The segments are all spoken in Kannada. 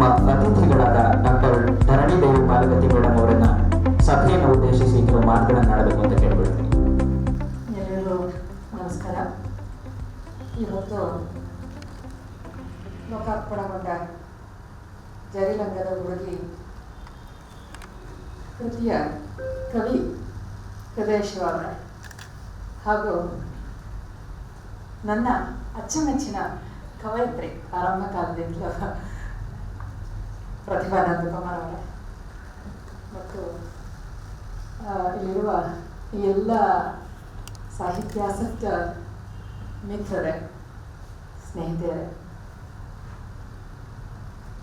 ನಮ್ಮ ಅತಿಥಿಗಳಾದ ಡಾಕ್ಟರ್ ಧರಣಿ ದೇವಿ ಪಾರ್ವತಿ ಮೇಡಮ್ ಅವರನ್ನ ಸಭೆಯನ್ನು ಉದ್ದೇಶಿಸಿ ಕೆಲವು ಮಾತುಗಳನ್ನು ಆಡಬೇಕು ಅಂತ ಕೇಳ್ಬಿಡ್ತೀನಿ ನಮಸ್ಕಾರ. ಇವತ್ತು ಲೋಕಾರ್ಪಣಗೊಂಡ ಜರಿಲಂಗದ ಹುಡುಗಿ ಕೃತಿಯ ಕವಿ ಪ್ರದೇಶವಾದ ಹಾಗೂ ನನ್ನ ಅಚ್ಚುಮೆಚ್ಚಿನ ಕವಯಿತ್ರಿ ಆರಂಭ ಕಾಲದಿಂದಲೂ ಪ್ರತಿಭಾ ನಂದಕುಮಾರ್ ಮತ್ತು ಇಲ್ಲಿರುವ ಎಲ್ಲ ಸಾಹಿತ್ಯಾಸಕ್ತ ಮಿತ್ರರೇ, ಸ್ನೇಹಿತರೆ,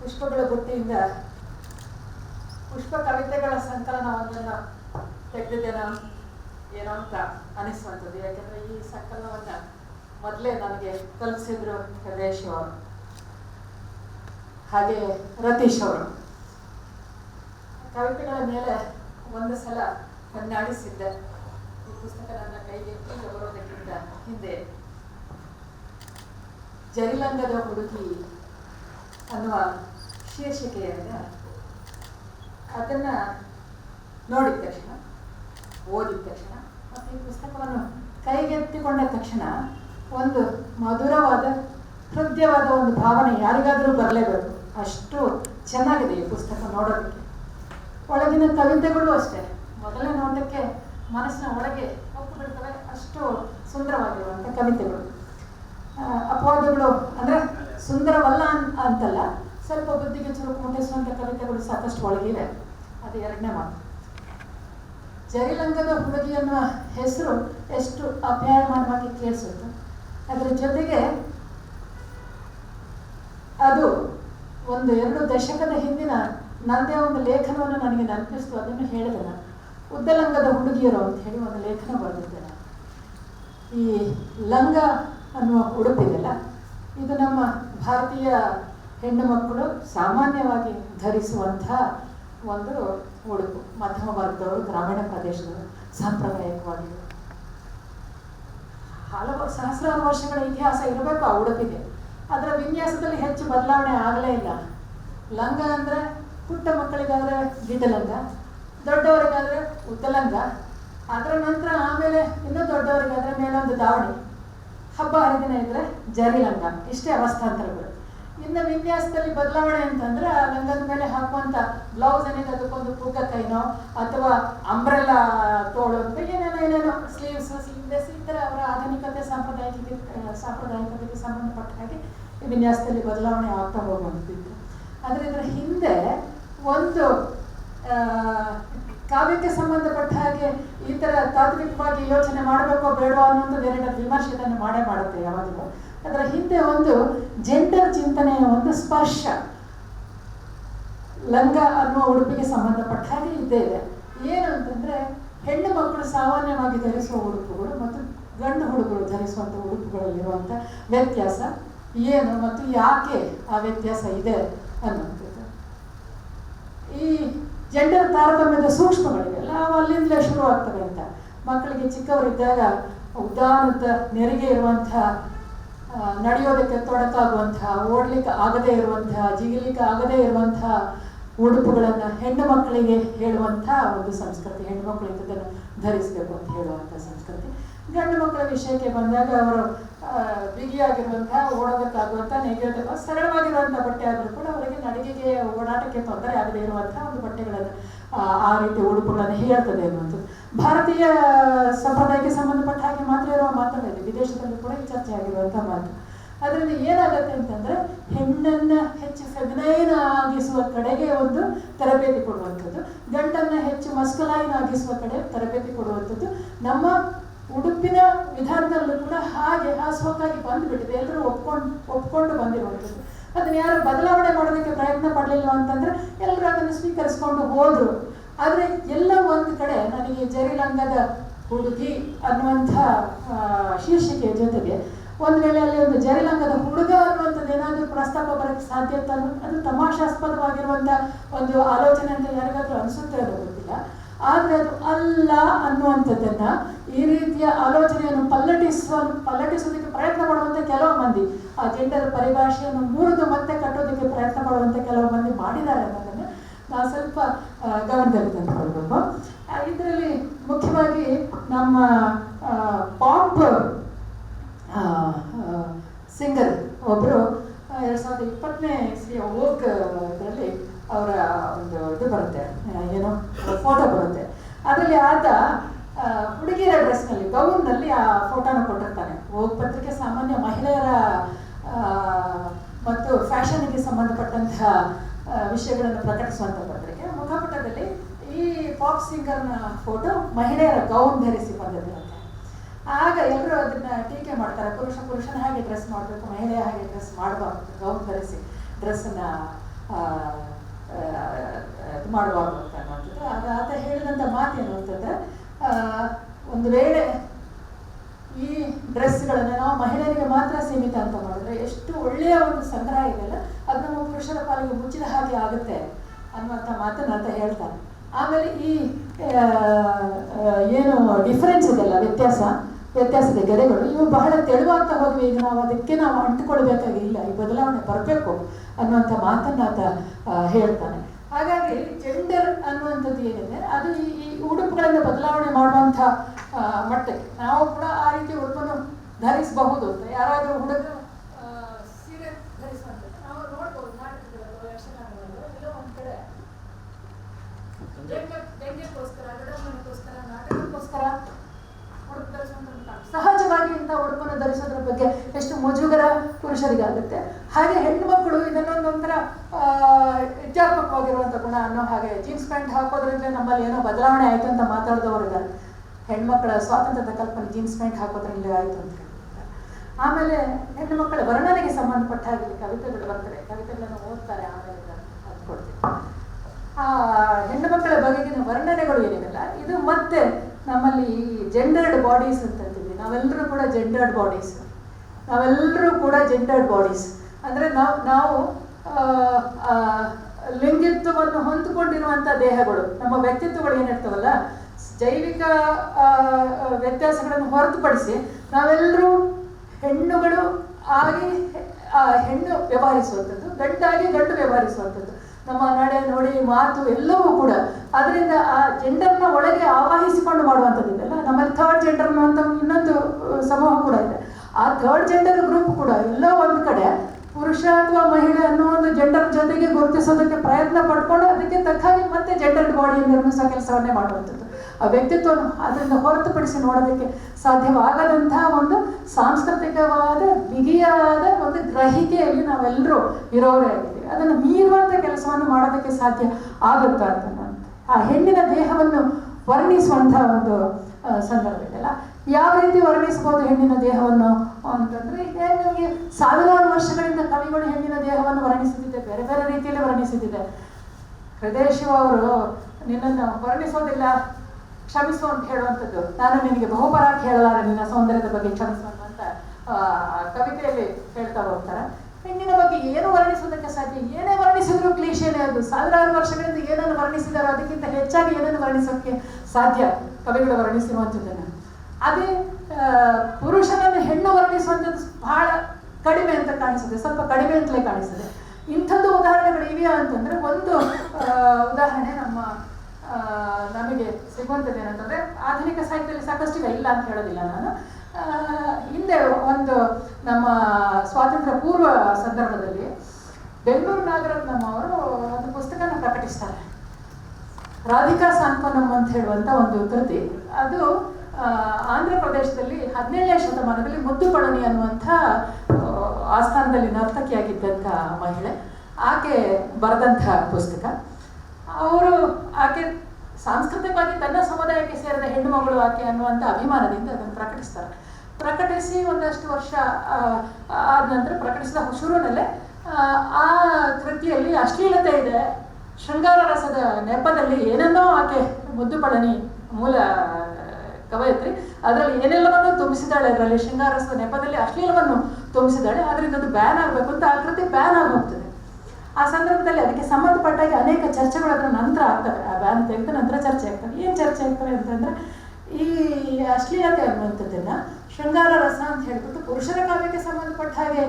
ಪುಷ್ಪಗಳ ಬುಟ್ಟಿಯಿಂದ ಪುಷ್ಪ ಕವಿತೆಗಳ ಸಂಕಲನವೊಂದನ್ನು ತೆಗೆದಿದ್ದೇನ ಏನೋ ಅಂತ ಅನಿಸುವಂಥದ್ದು. ಯಾಕೆಂದರೆ ಈ ಸಂಕಲನವನ್ನು ಮೊದಲೇ ನನಗೆ ಕಲಿಸಿದ್ರು ಪ್ರದೇಶವರು ಹಾಗೆ ರತೀಶ್ ಅವರು. ಕವಿತೆಗಳ ಮೇಲೆ ಒಂದು ಸಲ ಕಣ್ಣಾಡಿಸಿದ್ದೆ ಈ ಪುಸ್ತಕ ನನ್ನ ಕೈಗೆ ಈಗ ಬರೋದಕ್ಕಿಂತ ಹಿಂದೆ ಜರಿಲಂಗದ ಹುಡುಗಿ ಅನ್ನುವ ಶೀರ್ಷಿಕೆಯನ್ನು ಅದನ್ನ ನೋಡಿದ ತಕ್ಷಣ, ಓದಿದ ತಕ್ಷಣ, ಮತ್ತು ಈ ಪುಸ್ತಕವನ್ನು ಕೈಗೆತ್ತಿಕೊಂಡ ತಕ್ಷಣ ಒಂದು ಮಧುರವಾದ, ಹೃದಯವಾದ ಒಂದು ಭಾವನೆ ಯಾರಿಗಾದರೂ ಬರಲೇಬೇಕು. ಅಷ್ಟು ಚೆನ್ನಾಗಿದೆ ಈ ಪುಸ್ತಕ ನೋಡೋದಕ್ಕೆ. ಒಳಗಿನ ಕವಿತೆಗಳು ಅಷ್ಟೇ. ಮೊದಲೇ ನೋಟಕ್ಕೆ ಮನಸ್ಸಿನ ಒಳಗೆ ಹೊತ್ತು ಬಿಡ್ತವೆ ಅಷ್ಟು ಸುಂದರವಾಗಿರುವಂಥ ಕವಿತೆಗಳು. ಅಪವಾದಗಳು ಅಂದರೆ ಸುಂದರವಲ್ಲ ಅಂತಲ್ಲ, ಸ್ವಲ್ಪ ಬುದ್ಧಿಗೆ ಚುರುಕು ಮುಟ್ಟಿಸುವಂಥ ಕವಿತೆಗಳು ಸಾಕಷ್ಟು ಒಳಗಿವೆ. ಅದು ಎರಡನೇ ಮಾತು. ಜರಿಲಂಗದ ಹುಡುಗಿ ಅನ್ನುವ ಹೆಸರು ಎಷ್ಟು ಅಭ್ಯಾಯಮಾನವಾಗಿ ಕೇಳಿಸುತ್ತೆ. ಅದರ ಜೊತೆಗೆ ಅದು ಒಂದು ಎರಡು ದಶಕದ ಹಿಂದಿನ ನನ್ನದೇ ಒಂದು ಲೇಖನವನ್ನು ನನಗೆ ನೆನಪಿಸ್ತು, ಅದನ್ನು ಹೇಳಿದೆ ನಾನು. ಉದ್ದಲಂಗದ ಹುಡುಗಿಯರು ಅಂತ ಹೇಳಿ ಒಂದು ಲೇಖನ ಬರೆದಿದ್ದೆ ಈ ಲಂಗ ಅನ್ನುವ ಉಡುಪಿದೆಯಲ್ಲ ಇದು ನಮ್ಮ ಭಾರತೀಯ ಹೆಣ್ಣು ಮಕ್ಕಳು ಸಾಮಾನ್ಯವಾಗಿ ಧರಿಸುವಂಥ ಒಂದು ಉಡುಪು. ಮಧ್ಯಮ ವರ್ಗದವರು, ಗ್ರಾಮೀಣ ಪ್ರದೇಶದವರು ಸಾಂಪ್ರದಾಯಿಕವಾಗಿ ಹಲವು ಸಹಸ್ರಾರು ವರ್ಷಗಳ ಇತಿಹಾಸ ಇರಬೇಕು ಆ ಉಡುಪಿಗೆ. ಅದರ ವಿನ್ಯಾಸದಲ್ಲಿ ಹೆಚ್ಚು ಬದಲಾವಣೆ ಆಗಲೇ ಇಲ್ಲ. ಲಂಗ ಅಂದರೆ ಪುಟ್ಟ ಮಕ್ಕಳಿಗಾದರೆ ಗಿಡಲಂಗ ದೊಡ್ಡವರಿಗಾದರೆ ಉದ್ದಲಂಗ ಅದರ ನಂತರ ಆಮೇಲೆ ಇನ್ನೂ ದೊಡ್ಡವರಿಗಾದರೆ ಮೇಲೊಂದು ದಾವಣಿ. ಹಬ್ಬ ಹರಿದಿನ ಇದ್ರೆ ಜರಿಲಂಗ, ಇಷ್ಟೇ ಅವಸ್ಥಾಂತರಗಳು. ಇನ್ನು ವಿನ್ಯಾಸದಲ್ಲಿ ಬದಲಾವಣೆ ಅಂತಂದ್ರೆ ಲಂಗದ ಮೇಲೆ ಹಾಕುವಂಥ ಬ್ಲೌಸ್ ಏನಿದೆ, ಅದಕ್ಕೊಂದು ಪುಗ್ಗ ಕೈನೋ ಅಥವಾ ಅಂಬ್ರೆಲ್ಲ ತೋಳು ಅಂತ ಏನೇನೋ ಏನೇನೋ ಸ್ಲೀವ್ಸ್ ಸ್ಲೀವ್ಲೆಸ್ ಈ ಥರ ಅವರ ಆಧುನಿಕತೆ ಸಾಂಪ್ರದಾಯಿಕ ಸಾಂಪ್ರದಾಯಿಕತೆಗೆ ಸಂಬಂಧಪಟ್ಟ ಹಾಗೆ ಈ ವಿನ್ಯಾಸದಲ್ಲಿ ಬದಲಾವಣೆ ಆಗ್ತಾ ಹೋಗುವಂಥದ್ದು ಆದರೆ ಇದರ ಹಿಂದೆ ಒಂದು ಕಾವ್ಯಕ್ಕೆ ಸಂಬಂಧಪಟ್ಟ ಹಾಗೆ ಈ ಥರ ತಾತ್ವಿಕವಾಗಿ ಯೋಚನೆ ಮಾಡಬೇಕೋ ಬೇಡವೋ ಎರಡು ವಿಮರ್ಶೆ ಇದನ್ನು ಮಾಡೇ ಮಾಡುತ್ತೆ ಯಾವಾಗಲೂ. ಅದರ ಹಿಂದೆ ಒಂದು ಜೆಂಡರ್ ಚಿಂತನೆಯ ಒಂದು ಸ್ಪರ್ಶ. ಲಂಗ ಅನ್ನುವ ಉಡುಪಿಗೆ ಸಂಬಂಧಪಟ್ಟ ಹಾಗೆ ಇದ್ದೇ ಇದೆ. ಏನು ಅಂತಂದ್ರೆ ಹೆಣ್ಣು ಮಕ್ಕಳು ಸಾಮಾನ್ಯವಾಗಿ ಧರಿಸುವ ಉಡುಪುಗಳು ಮತ್ತು ಗಂಡು ಹುಡುಗರು ಧರಿಸುವಂಥ ಉಡುಪುಗಳಲ್ಲಿರುವಂಥ ವ್ಯತ್ಯಾಸ ಏನು ಮತ್ತು ಯಾಕೆ ಆ ವ್ಯತ್ಯಾಸ ಇದೆ ಅನ್ನುವಂಥದ್ದು. ಈ ಜೆಂಡರ್ ತಾರತಮ್ಯದ ಸೂಕ್ಷ್ಮಗಳಿವೆಲ್ಲ ಅಲ್ಲಿಂದಲೇ ಶುರು ಆಗ್ತವೆ ಅಂತ. ಮಕ್ಕಳಿಗೆ ಚಿಕ್ಕವರಿದ್ದಾಗ ಉದ್ದಾನದ ನೆರಿಗೆ ಇರುವಂತಹ ನಡೆಯೋದಕ್ಕೆ ತೊಡಕಾಗುವಂತಹ, ಓಡ್ಲಿಕ್ಕೆ ಆಗದೇ ಇರುವಂತಹ, ಜಿಗಿಲಿಕ್ಕೆ ಆಗದೇ ಇರುವಂತಹ ಉಡುಪುಗಳನ್ನು ಹೆಣ್ಣು ಮಕ್ಕಳಿಗೆ ಹೇಳುವಂತಹ ಒಂದು ಸಂಸ್ಕೃತಿ, ಹೆಣ್ಣು ಮಕ್ಕಳು ಇಂಥದ್ದನ್ನು ಧರಿಸಬೇಕು ಅಂತ ಹೇಳುವಂಥ ಸಂಸ್ಕೃತಿ. ಗಂಡು ಮಕ್ಕಳ ವಿಷಯಕ್ಕೆ ಬಂದಾಗ ಅವರು ಬಿಗಿಯಾಗಿರುವಂತಹ ಓಡೋದಕ್ಕಾಗುವಂಥ ನೆಗೆಯೋದಕ್ಕ ಸರಳವಾಗಿರುವಂಥ ಬಟ್ಟೆ ಆದರೂ ಕೂಡ ಅವರಿಗೆ ನಡಿಗೆಗೆ ಓಡಾಟಕ್ಕೆ ತೊಂದರೆ ಆಗದೇ ಇರುವಂತಹ ಒಂದು ಬಟ್ಟೆಗಳನ್ನು ಆ, ರೀತಿ ಉಡುಪುಗಳನ್ನು ಹೇಳ್ತದೆ ಅನ್ನುವಂಥದ್ದು. ಭಾರತೀಯ ಸಂಪ್ರದಾಯಕ್ಕೆ ಸಂಬಂಧಪಟ್ಟ ಹಾಗೆ ಮಾತ್ರ ಇರುವ ಮಾತಲ್ಲ ವಿದೇಶದಲ್ಲೂ ಕೂಡ ಚರ್ಚೆ ಆಗಿರುವಂಥ ಮಾತು. ಅದರಿಂದ ಏನಾಗುತ್ತೆ ಅಂತಂದ್ರೆ ಹೆಣ್ಣನ್ನ ಹೆಚ್ಚು ಫೆಮಿನೈನ್ ಆಗಿಸುವ ಕಡೆಗೆ ಒಂದು ತರಬೇತಿ ಕೊಡುವಂಥದ್ದು ಗಂಡನ್ನ ಹೆಚ್ಚು ಮಸ್ಕಲೈನ್ ಆಗಿಸುವ ಕಡೆ ತರಬೇತಿ ಕೊಡುವಂಥದ್ದು. ನಮ್ಮ ಉಡುಪಿನ ವಿಧಾನದಲ್ಲೂ ಕೂಡ ಹಾಗೆ ಹಾಸ್ವಕ್ಕಾಗಿ ಬಂದ್ಬಿಟ್ಟಿದೆ ಎಲ್ಲರೂ ಒಪ್ಕೊಂಡು ಒಪ್ಕೊಂಡು ಬಂದಿರುವಂಥದ್ದು. ಅದನ್ನ ಯಾರು ಬದಲಾವಣೆ ಮಾಡೋದಕ್ಕೆ ಪ್ರಯತ್ನ ಪಡಲಿಲ್ಲ ಅಂತಂದ್ರೆ ಎಲ್ಲರೂ ಅದನ್ನು ಸ್ವೀಕರಿಸ್ಕೊಂಡು ಹೋದ್ರು. ಆದರೆ ಎಲ್ಲ ಒಂದು ಕಡೆ ನನಗೆ ಜರಿಲಂಗದ ಹುಡುಗಿ ಅನ್ನುವಂಥ ಶೀರ್ಷಿಕೆಯ ಜೊತೆಗೆ ಒಂದು ವೇಳೆ ಅಲ್ಲಿ ಒಂದು ಜರಿಲಂಗದ ಹುಡುಗ ಅನ್ನುವಂಥದ್ದು ಏನಾದರೂ ಪ್ರಸ್ತಾಪ ಬರೋಕ್ಕೆ ಸಾಧ್ಯ ಅಂತ ಅದು ತಮಾಷಾಸ್ಪದವಾಗಿರುವಂಥ ಒಂದು ಆಲೋಚನೆ ಅಂತ ಯಾರಿಗಾದರೂ ಅನಿಸುತ್ತೆ ಅದು ಗೊತ್ತಿಲ್ಲ. ಆದರೆ ಅದು ಅಲ್ಲ ಅನ್ನುವಂಥದ್ದನ್ನ ಈ ರೀತಿಯ ಆಲೋಚನೆಯನ್ನು ಪಲ್ಲಟಿಸುವ ಪಲ್ಲಟಿಸೋದಕ್ಕೆ ಪ್ರಯತ್ನ ಮಾಡುವಂಥ ಕೆಲವು ಮಂದಿ, ಆ ಜೆಂಡರ್ ಪರಿಭಾಷೆಯನ್ನು ಮುರಿದು ಮತ್ತೆ ಕಟ್ಟೋದಕ್ಕೆ ಪ್ರಯತ್ನ ಪಡುವಂತೆ ಕೆಲವು ಮಂದಿ ಮಾಡಿದ್ದಾರೆ ಅನ್ನೋದನ್ನು ನಾವು ಸ್ವಲ್ಪ ಗಮನದಲ್ಲಿ ತಂದುಕೊಳ್ಬೇಕು. ಇದರಲ್ಲಿ ಮುಖ್ಯವಾಗಿ ನಮ್ಮ ಪಾಪ್ ಸಿಂಗರ್ ಒಬ್ಬರು ಎರಡು ಸಾವಿರದ ಇಪ್ಪತ್ತನೇ ಇಸ್ವಿಯ ಓಕ್ ಅವರ ಒಂದು ಇದು ಬರುತ್ತೆ ಆ, ಏನು ಫೋಟೋ ಬರುತ್ತೆ ಅದರಲ್ಲಿ ಆತ ಆ, ಹುಡುಗಿಯರ ಡ್ರೆಸ್ನಲ್ಲಿ ಗೌನ್ನಲ್ಲಿ ಆ ಫೋಟೋನ ಕೊಟ್ಟಿರ್ತಾನೆ ಓಕ್ ಪತ್ರಿಕೆ ಸಾಮಾನ್ಯ ಮಹಿಳೆಯರ ಮತ್ತು ಫ್ಯಾಷನ್ಗೆ ಸಂಬಂಧಪಟ್ಟಂತಹ ವಿಷಯಗಳನ್ನು ಪ್ರಕಟಿಸುವಂಥ ಪತ್ರಿಕೆ. ಮುಖಪುಟದಲ್ಲಿ ಈ ಪಾಪ್ ಸಿಂಗರ್ನ ಫೋಟೋ ಮಹಿಳೆಯರ ಗೌನ್ ಧರಿಸಿ ಬಂದಿರುತ್ತೆ ಆಗ ಎಲ್ಲರೂ ಅದನ್ನ ಟೀಕೆ ಮಾಡ್ತಾರೆ. ಪುರುಷ ಪುರುಷನ ಹಾಗೆ ಡ್ರೆಸ್ ಮಾಡಬೇಕು, ಮಹಿಳೆಯ ಹಾಗೆ ಡ್ರೆಸ್ ಮಾಡಬಾರ್ದು. ಗೌನ್ ಧರಿಸಿ ಡ್ರೆಸ್ಸನ್ನ ಇದು ಮಾಡಬಾರ್ದು ಅಂತ ಅನ್ನುವಂಥದ್ದು ಆತ ಹೇಳಿದಂಥ ಮಾತು ಏನು ಅಂತಂದ್ರೆ ಒಂದು ವೇಳೆ ಡ್ರೆಸ್ಗಳನ್ನು ನಾವು ಮಹಿಳೆಯರಿಗೆ ಮಾತ್ರ ಸೀಮಿತ ಅಂತ ಮಾಡಿದ್ರೆ ಎಷ್ಟು ಒಳ್ಳೆಯ ಒಂದು ಸಂಗ್ರಹ ಇದೆಯಲ್ಲ ಅದು ನಮ್ಮ ಪುರುಷರ ಪಾಲಿಗೆ ಮುಚ್ಚಿದ ಹಾಗೆ ಆಗುತ್ತೆ ಅನ್ನುವಂಥ ಮಾತನ್ನು ಅಂತ ಹೇಳ್ತಾರೆ. ಆಮೇಲೆ ಈ ಏನು ಡಿಫರೆನ್ಸ್ ಇದೆಯಲ್ಲ, ವ್ಯತ್ಯಾಸ, ವ್ಯತ್ಯಾಸದ ಗೆರೆಗಳು, ಇವು ಬಹಳ ತೆಳುವಾಗ್ತಾ ಹೋಗಿ ಈಗ ನಾವು ಅದಕ್ಕೆ ನಾವು ಅಂಟುಕೊಳ್ಬೇಕಾಗಿಲ್ಲ ಈ ಬದಲಾವಣೆ ಬರಬೇಕು ಅನ್ನುವಂಥ ಮಾತನ್ನು ಆತ ಹೇಳ್ತಾನೆ. ಹಾಗಾಗಿ ಜೆಂಡರ್ ಅನ್ನುವಂಥದ್ದು ಏನಿದೆ, ಅದು ಈ ಉಡುಪುಗಳನ್ನು ಬದಲಾವಣೆ ಮಾಡುವಂಥ ಮಟ್ಟಕ್ಕೆ ನಾವು ಕೂಡ ಆ ರೀತಿ ಉಡುಪನ್ನು ಧರಿಸಬಹುದು. ಅಂತ ಯಾರಾದರೂ ಹುಡುಗ ಸೀರೆ ಧರಿಸುವಂಥದ್ದು ನಾವು ನೋಡ್ಬೋದು ನಾಟಕಗಳಲ್ಲೂ ಯಕ್ಷಗಾನಗಳಲ್ಲೂ ಎಲ್ಲೋ ಒಂದು ಕಡೆ. ವ್ಯಂಗ್ಯಕ್ಕೋಸ್ಕರ ನಾಟಕಕ್ಕೋಸ್ಕರ ಉಡುಪು. ಸಹಜವಾಗಿ ಇಂಥ ಉಡುಪನ್ನು ಧರಿಸೋದ್ರ ಬಗ್ಗೆ ಎಷ್ಟು ಮುಜುಗರ ಪುರುಷರಿಗಾಗುತ್ತೆ. ಹಾಗೆ ಹೆಣ್ಣು ಮಕ್ಕಳು ಇದನ್ನೊಂದೊಂಥರ ಇಚ್ಛಾತ್ಮಕವಾಗಿರುವಂಥ ಗುಣ ಅನ್ನೋ ಹಾಗೆ ಜೀನ್ಸ್ ಪ್ಯಾಂಟ್ ಹಾಕೋದ್ರಿಂದ ನಮ್ಮಲ್ಲಿ ಏನೋ ಬದಲಾವಣೆ ಆಯಿತು ಅಂತ ಮಾತಾಡಿದವರು ಹೆಣ್ಮಕ್ಳ ಸ್ವಾತಂತ್ರ್ಯದ ಕಲ್ಪನೆ ಜೀನ್ಸ್ ಪ್ಯಾಂಟ್ ಹಾಕೋದ್ರಲ್ಲಿ ಆಯಿತು ಅಂತ ಆಮೇಲೆ ಹೆಣ್ಣು ಮಕ್ಕಳ ವರ್ಣನೆಗೆ ಸಂಬಂಧಪಟ್ಟ ಹಾಗೆ ಕವಿತೆಗಳು ಬರ್ತವೆ ಕವಿತೆಗಳನ್ನು ಓದ್ತಾರೆ ಆಮೇಲೆ ಆ ಹೆಣ್ಣು ಮಕ್ಕಳ ಬಗೆಗಿನ ವರ್ಣನೆಗಳು ಏನಿವೆಲ್ಲ ಇದು ಮತ್ತೆ ನಮ್ಮಲ್ಲಿ ಈ ಜೆಂಡರ್ಡ್ ಬಾಡೀಸ್ ಅಂತ ಅಂತೀವಿ. ನಾವೆಲ್ಲರೂ ಕೂಡ ಜೆಂಡರ್ಡ್ ಬಾಡೀಸ್ ನಾವೆಲ್ಲರೂ ಕೂಡ ಜೆಂಡರ್ಡ್ ಬಾಡೀಸ್ ಅಂದರೆ ನಾವು ನಾವು ಲಿಂಗಿತ್ವವನ್ನು ಹೊಂದ್ಕೊಂಡಿರುವಂಥ ದೇಹಗಳು, ನಮ್ಮ ವ್ಯಕ್ತಿತ್ವಗಳು ಏನಿರ್ತವಲ್ಲ ಜೈವಿಕ ವ್ಯತ್ಯಾಸಗಳನ್ನು ಹೊರತುಪಡಿಸಿ ನಾವೆಲ್ಲರೂ ಹೆಣ್ಣುಗಳು ಆಗಿ ಹೆಣ್ಣು ವ್ಯವಹರಿಸುವಂಥದ್ದು, ಗಂಟಾಗಿ ಗಂಡು ವ್ಯವಹರಿಸುವಂಥದ್ದು. ನಮ್ಮ ನಡೆ ನೋಡಿ, ಮಾತು ಎಲ್ಲವೂ ಕೂಡ ಅದರಿಂದ ಆ ಜೆಂಡರ್ನ ಒಳಗೆ ಆವಾಹಿಸಿಕೊಂಡು ಮಾಡುವಂಥದ್ದಿದೆಲ್ಲ ನಮ್ಮಲ್ಲಿ ಥರ್ಡ್ ಜೆಂಡರ್ ಅಂತ ಇನ್ನೊಂದು ಸಮೂಹ ಕೂಡ ಇದೆ. ಆ ಥರ್ಡ್ ಜೆಂಡರ್ ಗ್ರೂಪ್ ಕೂಡ ಎಲ್ಲೋ ಒಂದು ಕಡೆ ಪುರುಷ ಅಥವಾ ಮಹಿಳೆ ಅನ್ನೋ ಒಂದು ಜೆಂಡರ್ ಜೊತೆಗೆ ಗುರುತಿಸೋದಕ್ಕೆ ಪ್ರಯತ್ನ ಪಡ್ಕೊಂಡು ಅದಕ್ಕೆ ತಕ್ಕ ಮತ್ತೆ ಜೆಂಡರ್ ಬಾಡಿಯನ್ನು ನಿರ್ಮಿಸೋ ಕೆಲಸವನ್ನೇ ಮಾಡುವಂಥದ್ದು. ಆ ವ್ಯಕ್ತಿತ್ವವನ್ನು ಅದರಿಂದ ಹೊರತುಪಡಿಸಿ ನೋಡೋದಕ್ಕೆ ಸಾಧ್ಯವಾಗದಂತಹ ಒಂದು ಸಾಂಸ್ಕೃತಿಕವಾದ, ಬಿಗಿಯಾದ ಒಂದು ಗ್ರಹಿಕೆಯಲ್ಲಿ ನಾವೆಲ್ಲರೂ ಇರೋರೇ ಆಗಿದ್ದೀವಿ. ಅದನ್ನು ಮೀರುವಂಥ ಕೆಲಸವನ್ನು ಮಾಡೋದಕ್ಕೆ ಸಾಧ್ಯ ಆಗುತ್ತಾ ಅಂತ ಆ ಹೆಣ್ಣಿನ ದೇಹವನ್ನು ವರ್ಣಿಸುವಂತಹ ಒಂದು ಸಂದರ್ಭ ಇದೆಯಲ್ಲ. ಯಾವ ರೀತಿ ವರ್ಣಿಸ್ಬೋದು ಹೆಣ್ಣಿನ ದೇಹವನ್ನು ಅಂತಂದ್ರೆ, ಈಗ ಸಾವಿರಾರು ವರ್ಷಗಳಿಂದ ಕವಿಗಳು ಹೆಣ್ಣಿನ ದೇಹವನ್ನು ವರ್ಣಿಸುತ್ತಿದ್ದೆ, ಬೇರೆ ಬೇರೆ ರೀತಿಯಲ್ಲಿ ವರ್ಣಿಸುತ್ತಿದೆ ಹೃದಯ ಶಿವ ಅವರು ನಿನ್ನನ್ನು ವರ್ಣಿಸೋದಿಲ್ಲ ಕ್ಷಮಿಸು ಅಂತ ಹೇಳುವಂಥದ್ದು. ನಾನು ನಿನಗೆ ಬಹುಪರಾಕ್ ಹೇಳಲಾರೆ, ನಿನ್ನ ಸೌಂದರ್ಯದ ಬಗ್ಗೆ ಕ್ಷಮಿಸು ಅಂತ ಕವಿತೆಯಲ್ಲಿ ಹೇಳ್ತಾ ಹೋಗ್ತಾರೆ. ಹೆಣ್ಣಿನ ಬಗ್ಗೆ ಏನು ವರ್ಣಿಸೋದಕ್ಕೆ ಸಾಧ್ಯ? ಏನೇ ವರ್ಣಿಸಿದ್ರು ಕ್ಲೀಶೇನೆ ಅದು. ಸಾವಿರಾರು ವರ್ಷಗಳಿಂದ ಏನನ್ನು ವರ್ಣಿಸಿದಾರೋ ಅದಕ್ಕಿಂತ ಹೆಚ್ಚಾಗಿ ಏನನ್ನು ವರ್ಣಿಸೋಕ್ಕೆ ಸಾಧ್ಯ? ಕವಿಗಳು ವರ್ಣಿಸಿರುವಂಥದ್ದನ್ನು. ಅದೇ ಪುರುಷನನ್ನು ಹೆಣ್ಣು ವರ್ಣಿಸುವಂಥದ್ದು ಬಹಳ ಕಡಿಮೆ ಅಂತ ಕಾಣಿಸುತ್ತೆ. ಸ್ವಲ್ಪ ಕಡಿಮೆ ಅಂತಲೇ ಕಾಣಿಸುತ್ತೆ. ಇಂಥದ್ದು ಉದಾಹರಣೆಗಳು ಇವೆಯಾ ಅಂತಂದ್ರೆ, ಒಂದು ಉದಾಹರಣೆ ನಮ್ಮ ನಮಗೆ ಸಿಗುವಂಥದ್ದು ಏನಂತಂದ್ರೆ ಆಧುನಿಕ ಸಾಹಿತ್ಯದಲ್ಲಿ ಸಾಕಷ್ಟು ಇಲ್ಲ ಅಂತ ಹೇಳೋದಿಲ್ಲ ನಾನು. ಹಿಂದೆ ಒಂದು ನಮ್ಮ ಸ್ವಾತಂತ್ರ್ಯ ಪೂರ್ವ ಸಂದರ್ಭದಲ್ಲಿ ಬೆಂಗಳೂರು ನಾಗರತ್ನಮ್ಮ ಅವರು ಒಂದು ಪುಸ್ತಕನ ಪ್ರಕಟಿಸ್ತಾರೆ. ರಾಧಿಕಾ ಸಾಂತ್ವನಂ ಅಂತ ಹೇಳುವಂಥ ಒಂದು ಕೃತಿ. ಅದು ಆಂಧ್ರ ಪ್ರದೇಶದಲ್ಲಿ ಹದಿನೇಳನೇ ಶತಮಾನದಲ್ಲಿ ಮುದ್ದು ಪಳನಿ ಅನ್ನುವಂಥ ಆಸ್ಥಾನದಲ್ಲಿ ನರ್ತಕಿಯಾಗಿದ್ದಂಥ ಮಹಿಳೆ. ಆಕೆ ಬರೆದಂಥ ಪುಸ್ತಕ. ಅವರು ಆಕೆ ಸಾಂಸ್ಕೃತಿಕವಾಗಿ ತನ್ನ ಸಮುದಾಯಕ್ಕೆ ಸೇರಿದ ಹೆಣ್ಣು ಮಗಳು ಆಕೆ ಅನ್ನುವಂಥ ಅಭಿಮಾನದಿಂದ ಅದನ್ನು ಪ್ರಕಟಿಸ್ತಾರೆ. ಪ್ರಕಟಿಸಿ ಒಂದಷ್ಟು ವರ್ಷ ಆದ ನಂತರ ಪ್ರಕಟಿಸಿದ ಶುರುವಿನಲ್ಲೇ ಆ, ಕೃತಿಯಲ್ಲಿ ಅಶ್ಲೀಲತೆ ಇದೆ. ಶೃಂಗಾರ ರಸದ ನೆಪದಲ್ಲಿ ಏನನ್ನೋ ಆಕೆ ಮುದ್ದು ಪಳನಿ ಮೂಲ ಕವಯತ್ರಿ ಅದರಲ್ಲಿ ಏನೆಲ್ಲವನ್ನು ತುಂಬಿಸಿದಾಳೆ ಅದರಲ್ಲಿ ಶೃಂಗಾರಸದ ನೆಪದಲ್ಲಿ ಅಶ್ಲೀಲವನ್ನು ತುಂಬಿಸಿದಾಳೆ ಅದರಿಂದ ಅದು ಬ್ಯಾನ್ ಆಗಬೇಕು ಅಂತ ಆ ಕೃತಿ ಬ್ಯಾನ್ ಆಗಿ ಆ ಸಂದರ್ಭದಲ್ಲಿ ಅದಕ್ಕೆ ಸಂಬಂಧಪಟ್ಟಾಗಿ ಅನೇಕ ಚರ್ಚೆಗಳು ಅದರ ನಂತರ ಆಗ್ತವೆ. ಆ ಬ್ಯಾನ್ ತೆಗೆದ ನಂತರ ಚರ್ಚೆ ಆಗ್ತವೆ ಏನು ಚರ್ಚೆ ಆಗ್ತವೆ ಅಂತಂದ್ರೆ, ಈ ಅಶ್ಲೀಲತೆ ಅನ್ನುವಂಥದ್ದನ್ನ ಶೃಂಗಾರ ರಸ ಅಂತ ಹೇಳ್ಬಿಟ್ಟು ಪುರುಷರ ಕಾವ್ಯಕ್ಕೆ ಸಂಬಂಧಪಟ್ಟ ಹಾಗೆ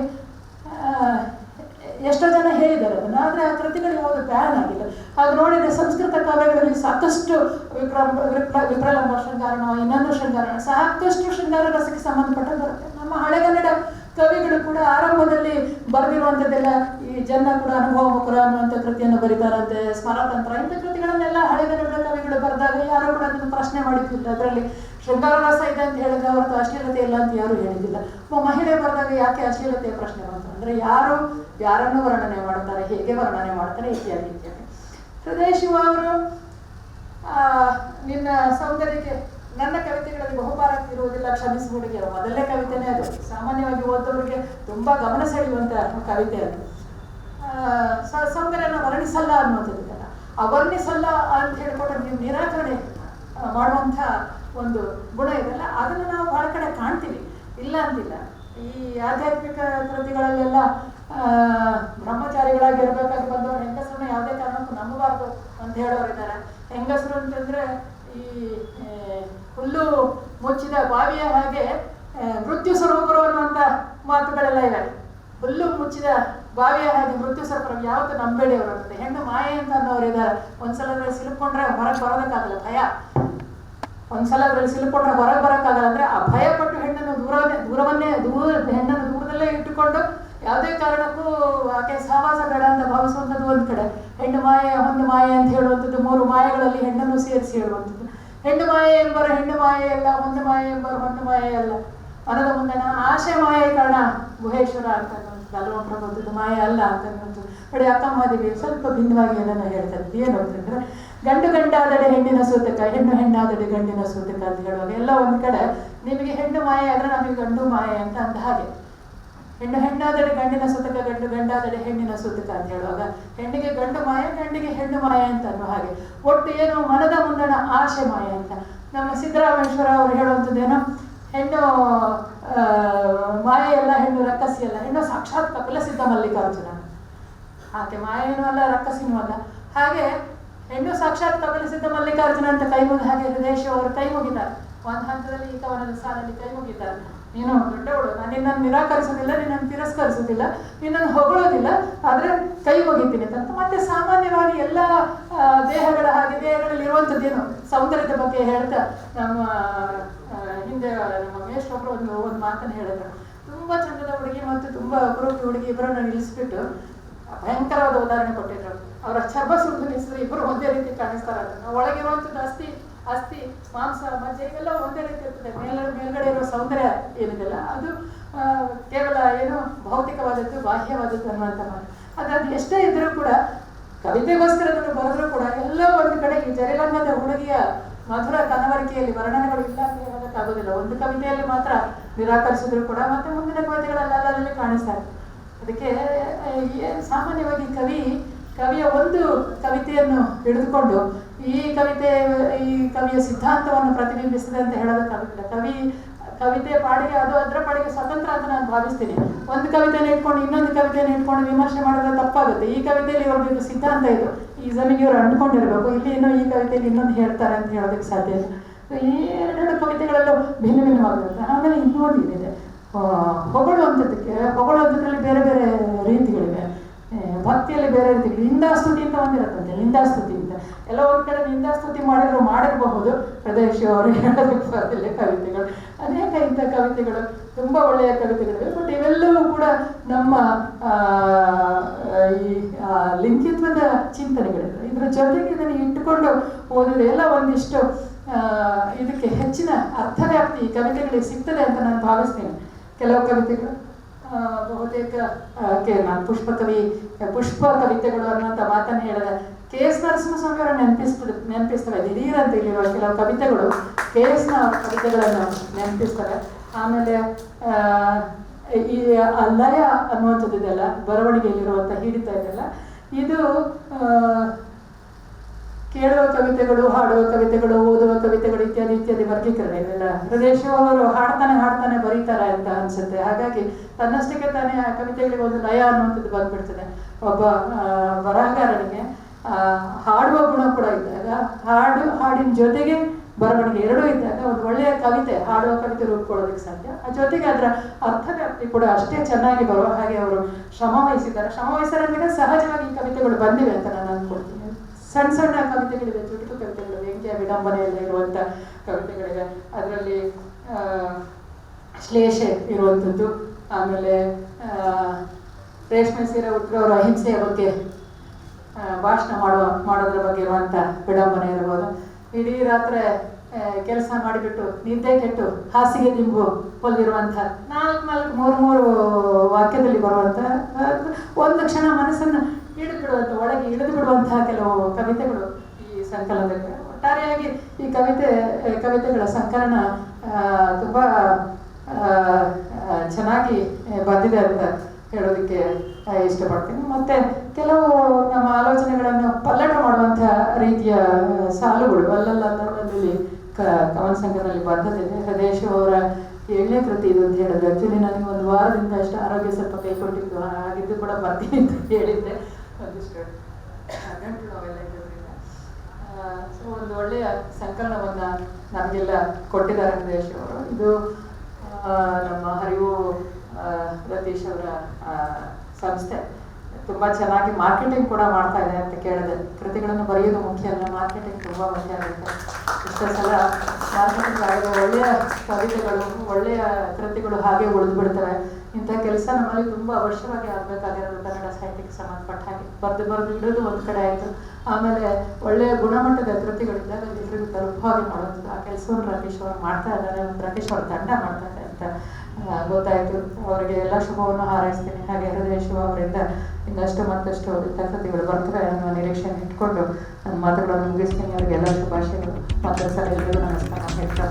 ಎಷ್ಟೋ ಜನ ಹೇಳಿದ್ದಾರೆ ಅದನ್ನು. ಆದರೆ ಆ ಕೃತಿಗಳಿಗೆ ಯಾವುದು ಬ್ಯಾನ್ ಆಗಿಲ್ಲ. ಅದು ನೋಡಿದರೆ ಸಂಸ್ಕೃತ ಕಾವ್ಯಗಳಲ್ಲಿ ಸಾಕಷ್ಟು ವಿಕ್ರಮ ವಿಪ್ರ, ವಿಪ್ರಲಂಬ ಶೃಂಗಾರಣ, ಇನ್ನೊಂದು ಶೃಂಗಾರಣ, ಸಾಕಷ್ಟು ಶೃಂಗಾರ ರಸಕ್ಕೆ ಸಂಬಂಧಪಟ್ಟ ಬರುತ್ತೆ. ನಮ್ಮ ಹಳೆಗನ್ನಡ ಕವಿಗಳು ಕೂಡ ಆರಂಭದಲ್ಲಿ ಬರೆದಿರುವಂಥದ್ದೆಲ್ಲ ಈ ಜನ ಕೂಡ ಅನುಭವ ಮುಖರ ಅನ್ನುವಂಥ ಕೃತಿಯನ್ನು ಬರೀತಾರಂತೆ. ಸ್ಮರತಂತ್ರ ಇಂಥ ಕೃತಿಗಳನ್ನೆಲ್ಲ ಹಳೆಯ ಕವಿಗಳು ಬರೆದಾಗ ಯಾರು ಕೂಡ ಅದನ್ನು ಪ್ರಶ್ನೆ ಮಾಡಿದ್ದಿಲ್ಲ. ಅದರಲ್ಲಿ ಶೃಂಗಾರ ರಸ ಇದೆ ಅಂತ ಹೇಳಿದ್ರೆ ಹೊರತು ಅಶ್ಲೀಲತೆ ಇಲ್ಲ ಅಂತ ಯಾರು ಹೇಳಿದ್ದಿಲ್ಲ. ಒಬ್ಬ ಮಹಿಳೆ ಬರೆದಾಗ ಯಾಕೆ ಅಶ್ಲೀಲತೆಯ ಪ್ರಶ್ನೆ ಬಂತು ಅಂದ್ರೆ ಯಾರು ಯಾರನ್ನು ವರ್ಣನೆ ಮಾಡ್ತಾರೆ ಹೇಗೆ ವರ್ಣನೆ ಮಾಡ್ತಾರೆ ಇತ್ಯಾದಿ ಇತ್ಯಾದಿ. ಹೃದಯ ಶಿವ ಅವರು ಆ, ನಿನ್ನ ಸೌಂದರ್ಯಕ್ಕೆ ನನ್ನ ಕವಿತೆಗಳಲ್ಲಿ ಬಹುಪಾರ ಇರುವುದಿಲ್ಲ ಕ್ಷಮಿಸಿ ಹುಡುಗಿಯರು ಮೊದಲನೇ ಕವಿತೆನೇ ಅದು. ಸಾಮಾನ್ಯವಾಗಿ ಓದೋರಿಗೆ ತುಂಬಾ ಗಮನ ಸೆಳೆಯುವಂತ ಕವಿತೆ ಅದು. ಸೌಂದರ್ಯನ ವರ್ಣಿಸಲ್ಲ ಅನ್ನೋದಿರುತ್ತಲ್ಲ ಆ ವರ್ಣಿಸಲ್ಲ ಅಂತ ಹೇಳ್ಕೊಂಡು ನೀವು ನಿರಾಕರಣೆ ಮಾಡುವಂಥ ಒಂದು ಗುಣ ಇದೆಲ್ಲ ಅದನ್ನು ನಾವು ಬಹಳ ಕಡೆ ಕಾಣ್ತೀವಿ. ಇಲ್ಲ ಅಂತಿಲ್ಲ ಈ ಆಧ್ಯಾತ್ಮಿಕ ಕೃತಿಗಳಲ್ಲೆಲ್ಲ ಬ್ರಹ್ಮಚಾರಿಗಳಾಗಿರ್ಬೇಕಾಗಿ ಬಂದವರು ಹೆಂಗಸರನ್ನ ಯಾವುದೇ ಕಾರಣಕ್ಕೂ ನಂಬಬಾರ್ದು ಅಂತ ಹೇಳೋರಿದ್ದಾರೆ ಹೆಂಗಸರು ಅಂತಂದ್ರೆ ಈ ಹುಲ್ಲು ಮುಚ್ಚಿದ ಬಾವಿಯ ಹಾಗೆ ಮೃತ್ಯು ಸ್ವರೂಪರು ಅನ್ನುವಂಥ ಮಾತುಗಳೆಲ್ಲ ಇವೆ ಹುಲ್ಲು ಮುಚ್ಚಿದ ಬಾವಿಯ ಹಾಗೆ ಮೃತ್ಯು ಸರ್ಪರವ್ ಯಾವತ್ತು ನಂಬೇಡಿ ಅವರಾಗುತ್ತೆ ಹೆಣ್ಣು ಮಾಯೆ ಅಂತ ಅನ್ನೋರು ಇದ್ದಾರೆ ಒಂದ್ಸಲ ಅದ್ರಲ್ಲಿ ಸಿಲುಕೊಂಡ್ರೆ ಹೊರಗೆ ಬರೋದಕ್ಕಾಗಲ್ಲ, ಭಯ. ಒಂದ್ಸಲ ಅದ್ರಲ್ಲಿ ಸಿಲುಕೊಂಡ್ರೆ ಹೊರಗೆ ಬರೋಕ್ಕಾಗಲ್ಲ ಅಂದ್ರೆ ಆ ಭಯ ಪಟ್ಟು ಹೆಣ್ಣನ್ನು ದೂರವನ್ನೇ ದೂರವನ್ನೇ, ದೂರ, ಹೆಣ್ಣನ್ನು ದೂರದಲ್ಲೇ ಇಟ್ಟುಕೊಂಡು ಯಾವುದೇ ಕಾರಣಕ್ಕೂ ಆಕೆ ಸಹವಾಸ ಬೇಡ ಅಂತ ಭಾವಿಸುವಂಥದ್ದು ಒಂದು ಕಡೆ. ಹೆಣ್ಣು ಮಾಯೆ ಹೊಂದು ಮಾಯೆ ಅಂತ ಹೇಳುವಂಥದ್ದು ಮೂರು ಮಾಯೆಗಳಲ್ಲಿ ಹೆಣ್ಣನ್ನು ಸೇರಿಸಿ ಹೇಳುವಂಥದ್ದು. ಹೆಣ್ಣು ಮಾಯೆ ಎಂಬರ ಹೆಣ್ಣು ಮಾಯೆ ಅಲ್ಲ ಹೊಂದು ಮಾಯೆ ಎಂಬರು ಹೊಂದು ಮಾಯೆ ಅಲ್ಲ. ಮನದ ಮುಂದನ ಆಶೆ ಮಾಯೆ ಕಾರಣ ಗುಹೇಶ್ವರ ಅಂತ. ಅನ್ನುವಂಥದ್ದು ಪ್ರಬಂಧದ ಮಾಯ ಅಲ್ಲ ಅಂತ ನೋಡಿ ಅಕ್ಕ ಸ್ವಲ್ಪ ಭಿನ್ನವಾಗಿ ಏನನ್ನ ಹೇಳ್ತಾರೆ. ಏನು ಅಂತಂದ್ರೆ, ಗಂಡು ಗಂಡಾದಡೆ ಹೆಣ್ಣಿನ ಸೂತಕ, ಹೆಣ್ಣು ಹೆಣ್ಣಾದಡೆ ಗಂಡಿನ ಸೂತಕ ಅಂತ ಹೇಳುವಾಗ ಎಲ್ಲ ಒಂದು ಕಡೆ ನಿಮಗೆ ಹೆಣ್ಣು ಮಾಯ ಅಂದ್ರೆ ನಮಗೆ ಗಂಡು ಮಾಯ ಅಂತ ಅಂದ ಹಾಗೆ. ಹೆಣ್ಣು ಹೆಣ್ಣಾದಡೆ ಗಂಡಿನ ಸೂತಕ, ಗಂಡು ಗಂಡಾದಡೆ ಹೆಣ್ಣಿನ ಸೂತಕ ಅಂತ ಹೇಳುವಾಗ ಹೆಣ್ಣಿಗೆ ಗಂಡು ಮಾಯ, ಗಂಡಿಗೆ ಹೆಣ್ಣು ಮಾಯ ಅಂತ ಅನ್ನೋ ಹಾಗೆ. ಒಟ್ಟು ಏನು ಮನದ ಮುಂದಣ ಆಶೆ ಮಾಯ ಅಂತ. ನಮ್ಮ ಸಿದ್ದರಾಮೇಶ್ವರ ಅವರು ಹೇಳುವಂಥದ್ದೇನೋ? ಹೆಣ್ಣು ಆ, ಮಾಯೆ ಅಲ್ಲ ಹೆಣ್ಣು ರಕ್ಕಸಿ ಅಲ್ಲ ಹೆಣ್ಣು ಸಾಕ್ಷಾತ್ ಕಪಿಲ ಸಿದ್ಧ ಮಲ್ಲಿಕಾರ್ಜುನ ಆಕೆ ಮಾಯೇನೂ ಅಲ್ಲ ರಕ್ಕಸಿನೂ ಅಲ್ಲ. ಹಾಗೆ ಹೆಣ್ಣು ಸಾಕ್ಷಾತ್ ಕಪಿಲಿಸಿದ್ದ ಮಲ್ಲಿಕಾರ್ಜುನ ಅಂತ ಕೈ ಮುಗಿದ ಹಾಗೆ ಹೃದಯೇಶ್ ಅವರು ಕೈ ಮುಗಿತಾರೆ ಒಂದು ಹಂತದಲ್ಲಿ ಈ ಕವನದ ಸಾಲಲ್ಲಿ ಕೈ ಮುಗಿತಾರೆ ನೀನು ದೊಡ್ಡವಳು ನಾನು ನಿನ್ನನ್ನು ನಿರಾಕರಿಸೋದಿಲ್ಲ ನಿನ್ನನ್ನು ತಿರಸ್ಕರಿಸೋದಿಲ್ಲ ನಿನ್ನನ್ನು ಹೊಗಳೋದಿಲ್ಲ ಆದರೆ ಕೈ ಮುಗಿತೀನಿ ಅಂತ. ಮತ್ತೆ ಸಾಮಾನ್ಯವಾಗಿ ಎಲ್ಲ ದೇಹಗಳ ಹಾಗೆ ದೇಹಗಳಲ್ಲಿ ಇರುವಂಥದ್ದೇನು ಸೌಂದರ್ಯದ ಬಗ್ಗೆ ಹೇಳ್ತಾ ನಮ್ಮ ಹಿಂದೆ ನಮ್ಮ ಮೇಷ್ಟ್ರೊಬ್ರು ಒಂದು ಒಂದು ಮಾತನ್ನು ಹೇಳಿದ್ರು. ತುಂಬಾ ಚಂದದ ಹುಡುಗಿ ಮತ್ತು ತುಂಬಾ ಅಪರೂಪಿ ಹುಡುಗಿ ಇಬ್ಬರನ್ನ ನಿಲ್ಲಿಸ್ಬಿಟ್ಟು ಭಯಂಕರವಾದ ಉದಾಹರಣೆ ಕೊಟ್ಟಿದ್ರು. ಅವರ ಚರ್ಮ ಸುರಿದು ನಿಲ್ಲಿಸಿದ್ರೆ ಇಬ್ಬರು ಒಂದೇ ರೀತಿ ಕಾಣಿಸ್ತಾರೆ. ಅದನ್ನು ಒಳಗಿರುವಂಥದ್ದು ಅಸ್ಥಿ ಅಸ್ಥಿ, ಮಾಂಸ, ಮಜ್ಜೆ, ಇವೆಲ್ಲ ಒಂದೇ ರೀತಿ ಇರ್ತದೆ. ಮೇಲ ಮೇಲ್ಗಡೆ ಇರುವ ಸೌಂದರ್ಯ ಏನಿದೆಲ್ಲ ಅದು ಕೇವಲ ಏನು ಭೌತಿಕವಾದದ್ದು, ಬಾಹ್ಯವಾದದ್ದು ಅನ್ನುವಂಥ ಮಾತು. ಅದು ಅದು ಎಷ್ಟೇ ಇದ್ರೂ ಕೂಡ ಕವಿತೆಗೋಸ್ಕರ ಅದನ್ನು ಬರೆದ್ರೂ ಕೂಡ ಎಲ್ಲ ಒಂದು ಕಡೆ ಈ ಜರಿಲಂಗದ ಹುಡುಗಿಯ ಮಧುರ ಕನವರಿಕೆಯಲ್ಲಿ ವರ್ಣನೆಗಳು ಇಲ್ಲ ಹೇಳೋದಕ್ಕಾಗೋದಿಲ್ಲ ಒಂದು ಕವಿತೆಯಲ್ಲಿ ಮಾತ್ರ ನಿರಾಕರಿಸಿದ್ರು ಕೂಡ ಮತ್ತೆ ಮುಂದಿನ ಕವಿತೆಗಳಲ್ಲೆಲ್ಲರಲ್ಲಿ ಕಾಣಿಸ್ತಾರೆ. ಅದಕ್ಕೆ ಸಾಮಾನ್ಯವಾಗಿ ಕವಿ, ಕವಿಯ ಒಂದು ಕವಿತೆಯನ್ನು ಹಿಡಿದುಕೊಂಡು ಈ ಕವಿತೆ, ಈ ಕವಿಯ ಸಿದ್ಧಾಂತವನ್ನು ಪ್ರತಿಬಿಂಬಿಸಿದೆ ಅಂತ ಹೇಳೋದಕ್ಕಾಗುತ್ತಿಲ್ಲ ಕವಿ, ಕವಿತೆ ಪಾಡಿಗೆ, ಅದು ಅದರ ಪಾಡಿಗೆ ಸ್ವತಂತ್ರ ಅಂತ ನಾನು ಭಾವಿಸ್ತೀನಿ. ಒಂದು ಕವಿತೆಯನ್ನು ಇಟ್ಕೊಂಡು ಇನ್ನೊಂದು ಕವಿತೆಯನ್ನು ಇಟ್ಕೊಂಡು ವಿಮರ್ಶೆ ಮಾಡಿದ್ರೆ ತಪ್ಪಾಗುತ್ತೆ. ಈ ಕವಿತೆಯಲ್ಲಿ ಇವ್ರದ್ದು ಸಿದ್ಧಾಂತ ಇದು. ಈ ಜಮಿಗೆ ಇವರು ಅಂದ್ಕೊಂಡಿರ್ಬೇಕು. ಇಲ್ಲಿ ಏನೋ ಈ ಕವಿತೆಯಲ್ಲಿ ಇನ್ನೊಂದು ಹೇಳ್ತಾರೆ ಅಂತ ಹೇಳೋದಕ್ಕೆ ಸಾಧ್ಯ ಇಲ್ಲ. ಈ ಎರಡೆರಡು ಕವಿತೆಗಳಲ್ಲೂ ಭಿನ್ನ ಭಿನ್ನವಾಗಿರುತ್ತೆ ಆಮೇಲೆ ಇನ್ನೊಂದು ಏನಿದೆ ಆ, ಹೊಗಳುವಂಥದ್ದಕ್ಕೆ ಹೊಗಳುವಂಥದ್ರಲ್ಲಿ ಬೇರೆ ಬೇರೆ ರೀತಿಗಳಿವೆ. ಭಕ್ತಿಯಲ್ಲಿ ಬೇರೆ ರೀತಿಗಳು ನಿಂದಾಸ್ತುತಿ ಅಂತ ಒಂದಿರುತ್ತಂತೆ ನಿಂದಾಸ್ತುತಿ ಅಂತ. ಎಲ್ಲ ಒಂದ್ ಕಡೆ ನಿಂದಾಸ್ತುತಿ ಮಾಡಿದ್ರು ಮಾಡಿರಬಹುದು. ಪ್ರದೇಶ ಅವರು ಹೇಳೋದಕ್ಕೆ ಕವಿತೆಗಳು. ಅನೇಕ ಇಂಥ ಕವಿತೆಗಳು ತುಂಬಾ ಒಳ್ಳೆಯ ಕವಿತೆಗಳಿವೆ. ಬಟ್ ಇವೆಲ್ಲವೂ ಕೂಡ ನಮ್ಮ ಈ ಲಿಂಗಿತ್ವದ ಚಿಂತನೆಗಳಿವೆ. ಇದ್ರ ಜೊತೆಗೆ ಇದನ್ನು ಇಟ್ಟುಕೊಂಡು ಓದಿದ್ರೆ ಎಲ್ಲ ಒಂದಿಷ್ಟು ಇದಕ್ಕೆ ಹೆಚ್ಚಿನ ಅರ್ಥವ್ಯಾಪ್ತಿ ಈ ಕವಿತೆಗಳಿಗೆ ಸಿಗ್ತದೆ ಅಂತ ನಾನು ಭಾವಿಸ್ತೇನೆ. ಕೆಲವು ಕವಿತೆಗಳು ಬಹುತೇಕ ನಾನು ಪುಷ್ಪ ಕವಿ, ಪುಷ್ಪ ಕವಿತೆಗಳು ಅನ್ನುವಂಥ ಮಾತನ್ನು ಹೇಳಿದೆ ಕೆ ಎಸ್ ನರಸಿಂಹಸ್ವಾಮಿ ಅವರ ನೆನಪಿಸ್ತದೆ ನೆನಪಿಸ್ತವೆ ದಿಢೀರಂತ ಇಲ್ಲಿರುವ ಕೆಲವು ಕವಿತೆಗಳು ಕೆ ಎಸ್ನ ಕವಿತೆಗಳನ್ನು ನೆನಪಿಸ್ತವೆ ಆಮೇಲೆ ಈ ಲಯ ಅನ್ನುವಂಥದ್ದು ಇದೆಲ್ಲ ಬರವಣಿಗೆಯಲ್ಲಿರುವಂಥ ಹಿಡಿತ ಇದೆಲ್ಲ. ಇದು ಕೇಳುವ ಕವಿತೆಗಳು, ಹಾಡುವ ಕವಿತೆಗಳು, ಓದುವ ಕವಿತೆಗಳು ಇತ್ಯಾದಿ ಇತ್ಯಾದಿ ವರ್ಗೀಕರಣ ಇದೆಲ್ಲ ಅವರು ಹಾಡ್ತಾನೆ ಹಾಡ್ತಾನೆ ಬರೀತಾರೆ ಅಂತ ಅನ್ಸುತ್ತೆ. ಹಾಗಾಗಿ ತನ್ನಷ್ಟಕ್ಕೆ ತಾನೇ ಆ ಕವಿತೆಗಳಿಗೆ ಒಂದು ಲಯ ಅನ್ನುವಂಥದ್ದು ಬಂದ್ಬಿಡ್ತದೆ. ಒಬ್ಬ ಬರಹಗಾರನಿಗೆ ಹಾಡುವ ಗುಣ ಕೂಡ ಇದ್ದಾಗ, ಹಾಡು, ಹಾಡಿನ ಜೊತೆಗೆ ಬರವಣಿಗೆ ಎರಡೂ ಇದ್ದಾಗ ಒಂದು ಒಳ್ಳೆಯ ಕವಿತೆ, ಹಾಡುವ ಕವಿತೆ ರೂಪುಕೊಳ್ಳೋದಕ್ಕೆ ಸಾಧ್ಯ. ಆ ಜೊತೆಗೆ ಅದರ ಅರ್ಥವ್ಯಾಪ್ತಿ ಕೂಡ ಅಷ್ಟೇ ಚೆನ್ನಾಗಿ ಬರುವ ಹಾಗೆ ಅವರು ಶ್ರಮ ವಹಿಸಿದ್ದಾರೆ. ಶ್ರಮ ವಹಿಸಿದ್ರೆ ಸಹಜವಾಗಿ ಕವಿತೆಗಳು ಬಂದಿವೆ ಅಂತ ನಾನು ಅಂದ್ಕೊಳ್ತೀನಿ. ಸಣ್ಣ ಸಣ್ಣ ಕವಿತೆಗಳಿವೆ ಚುಟುಕು ಕವಿತೆಗಳು ವ್ಯಂಗ್ಯ ವಿಡಂಬನೆಯಲ್ಲಿ ಇರುವಂಥ ಕವಿತೆಗಳಿವೆ. ಅದರಲ್ಲಿ ಶ್ಲೇಷೆ ಇರುವಂಥದ್ದು. ಆಮೇಲೆ ರೇಷ್ಮೆ ಸೀರೆ ಉಟ್ಟರವರ ಅಹಿಂಸೆಯ ಬಗ್ಗೆ ಭಾಷಣ ಮಾಡುವ, ಮಾಡೋದ್ರ ಬಗ್ಗೆ ಇರುವಂಥ ವಿಡಂಬನೆ ಇರ್ಬೋದು. ಇಡೀ ರಾತ್ರಿ ಕೆಲಸ ಮಾಡಿಬಿಟ್ಟು, ನಿದ್ದೆ ಕೆಟ್ಟು, ಹಾಸಿಗೆ ದಿಂಬು ಹೊಲಿರುವಂಥ ನಾಲ್ಕು ನಾಲ್ಕು ಮೂರು ಮೂರು ವಾಕ್ಯದಲ್ಲಿ ಬರುವಂಥ ಒಂದು ಕ್ಷಣ ಮನಸ್ಸನ್ನು ಬಿಡುವಂಥ ಒಳಗೆ ಇಳಿದು ಬಿಡುವಂತಹ ಕೆಲವು ಕವಿತೆಗಳು ಈ ಸಂಕಲನದಲ್ಲಿ. ಒಟ್ಟಾರೆಯಾಗಿ ಈ ಕವಿತೆ, ಕವಿತೆಗಳ ಸಂಕಲನ ತುಂಬ ಚೆನ್ನಾಗಿ ಬಂದಿದೆ ಅಂತ ಹೇಳೋದಕ್ಕೆ ಇಷ್ಟಪಡ್ತೀನಿ. ಮತ್ತೆ ಕೆಲವು ನಮ್ಮ ಆಲೋಚನೆಗಳನ್ನು ಪಲ್ಲಟ ಮಾಡುವಂತಹ ರೀತಿಯ ಸಾಲುಗಳು ಅಲ್ಲಲ್ಲಿ ಕ, ಕವನ ಸಂಘದಲ್ಲಿ ಬಂದದಿದೆ ಹೃದಯೇಶ್ ಅವರ ಏಳನೇ ಕೃತಿ ಇದು ಅಂತ ಹೇಳಿದ್ರೆ ಆಕ್ಚುಲಿ ನನಗೆ ಒಂದು ವಾರದಿಂದ ಅಷ್ಟು ಆರೋಗ್ಯ ಸ್ವಲ್ಪ ಕೈ ಕೊಟ್ಟಿದ್ದು ಹಾಗಿದ್ದು ಕೂಡ ಬರ್ತೀನಿ ಅಂತ ಹೇಳಿದ್ದೆ ಒಂದಿಷ್ಟು ಗಂಟು ನಾವೆಲ್ಲ ಇರೋದ್ರಿಂದ ಸೊ ಒಂದು ಒಳ್ಳೆಯ ಸಂಕಲನವನ್ನು ನಮಗೆಲ್ಲ ಕೊಟ್ಟಿದ್ದಾರೆ ಅಂದರೆ ಅವರು. ಇದು ನಮ್ಮ ಹರಿವು ರತೀಶ್ ಅವರ ಸಂಸ್ಥೆ. ತುಂಬ ಚೆನ್ನಾಗಿ ಮಾರ್ಕೆಟಿಂಗ್ ಕೂಡ ಮಾಡ್ತಾ ಇದೆ ಅಂತ ಕೇಳಿದೆ. ಕೃತಿಗಳನ್ನು ಬರೆಯೋದು ಮುಖ್ಯ ಅಲ್ಲ, ಮಾರ್ಕೆಟಿಂಗ್ ತುಂಬ ಮುಖ್ಯ ಆಗುತ್ತೆ. ಇಷ್ಟೋ ಸಲ ಮಾರ್ಕೆಟಿಂಗ್ ಆಗಿರೋ ಒಳ್ಳೆಯ ಕವಿತೆಗಳು, ಒಳ್ಳೆಯ ಕೃತಿಗಳು ಹಾಗೆ ಉಳಿದು ಬಿಡ್ತವೆ ಇಂಥ ಕೆಲಸ ನಮ್ಮಲ್ಲಿ ತುಂಬ ಅವಶ್ಯವಾಗಿ ಆಗ್ಬೇಕಾಗಿರೋದು ಕನ್ನಡ ಸಾಹಿತ್ಯಕ್ಕೆ ಸಂಬಂಧಪಟ್ಟ ಹಾಗೆ ಬರೆದು ಬರೆದು ಇಡೋದು ಒಂದು ಕಡೆ ಆಯಿತು. ಆಮೇಲೆ ಒಳ್ಳೆಯ ಗುಣಮಟ್ಟದ ಕೃತಿಗಳಿದ್ದಾಗ ಎಲ್ರಿಗೂ ತಲುಪೋ ಹಾಗೆ ಮಾಡೋದು ಆ ಕೆಲಸವನ್ನು ರಾಕೇಶ್ ಅವರು ಮಾಡ್ತಾ ಇದ್ದಾರೆ. ರಾಕೇಶ್ ಅವ್ರ ತಂಡ ಮಾಡ್ತಾ ಇದೆ ಅಂತ ಗೊತ್ತಾಯಿತು. ಅವರಿಗೆ ಎಲ್ಲ ಶುಭವನ್ನು ಹಾರೈಸ್ತೀನಿ. ಹಾಗೆ ಹೃದಯ ಶುಭ ಅವರಿಂದ ಇನ್ನಷ್ಟು ಮತ್ತಷ್ಟು ಇಂಥ ಕೃತಿಗಳು ಬರ್ತವೆ ಅನ್ನೋ ನಿರೀಕ್ಷೆಯನ್ನು ಇಟ್ಕೊಂಡು ನನ್ನ ಮಾತುಗಳನ್ನು ಮುಗಿಸ್ತೀನಿ. ಅವರಿಗೆಲ್ಲ ಶುಭಾಶಯಗಳು. ಮತ್ತೊಂದ್ಸಲ ಎಲ್ಲರಿಗೂ ನಮಸ್ಕಾರ. ಹೇಳ್ತಾ